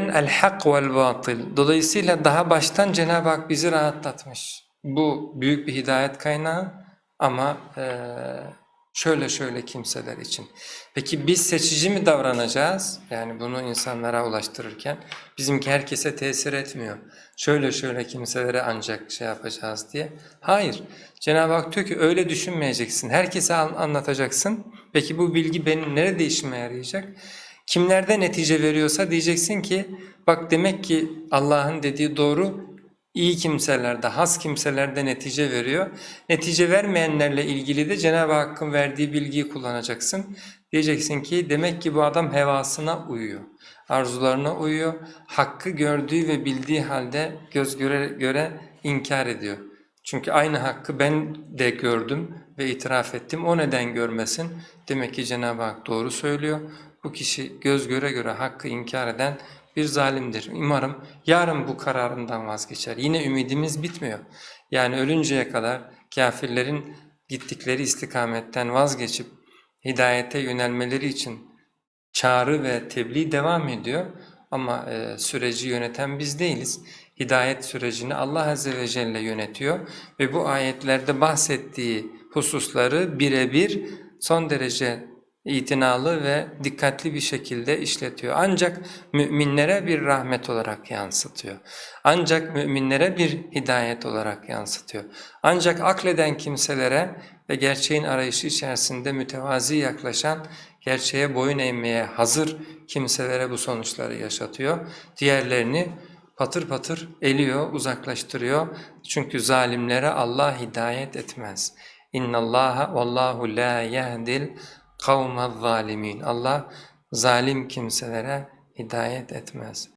El hak vel batıl. Dolayısıyla daha baştan Cenab-ı Hak bizi rahatlatmış. Bu büyük bir hidayet kaynağı ama eee, şöyle şöyle kimseler için. Peki biz seçici mi davranacağız? Yani bunu insanlara ulaştırırken bizimki herkese tesir etmiyor. Şöyle şöyle kimselere ancak şey yapacağız diye. Hayır. Cenab-ı Hak diyor ki öyle düşünmeyeceksin. Herkese an- anlatacaksın. Peki bu bilgi benim nerede işime yarayacak? Kimlerde netice veriyorsa diyeceksin ki bak demek ki Allah'ın dediği doğru iyi kimselerde, has kimselerde netice veriyor. Netice vermeyenlerle ilgili de Cenab-ı Hakk'ın verdiği bilgiyi kullanacaksın. Diyeceksin ki demek ki bu adam hevasına uyuyor, arzularına uyuyor, hakkı gördüğü ve bildiği halde göz göre göre inkar ediyor. Çünkü aynı hakkı ben de gördüm ve itiraf ettim. O neden görmesin? Demek ki Cenab-ı Hak doğru söylüyor. Bu kişi göz göre göre hakkı inkar eden bir zalimdir. Umarım yarın bu kararından vazgeçer. Yine ümidimiz bitmiyor. Yani ölünceye kadar kafirlerin gittikleri istikametten vazgeçip hidayete yönelmeleri için çağrı ve tebliğ devam ediyor. Ama e, süreci yöneten biz değiliz. Hidayet sürecini Allah Azze ve Celle yönetiyor ve bu ayetlerde bahsettiği hususları birebir son derece itinalı ve dikkatli bir şekilde işletiyor. Ancak müminlere bir rahmet olarak yansıtıyor. Ancak müminlere bir hidayet olarak yansıtıyor. Ancak akleden kimselere ve gerçeğin arayışı içerisinde mütevazi yaklaşan, gerçeğe boyun eğmeye hazır kimselere bu sonuçları yaşatıyor. Diğerlerini patır patır eliyor, uzaklaştırıyor. Çünkü zalimlere Allah hidayet etmez. İnna Allaha vallahu la yehdil kavmez zalimin. Allah zalim kimselere hidayet etmez.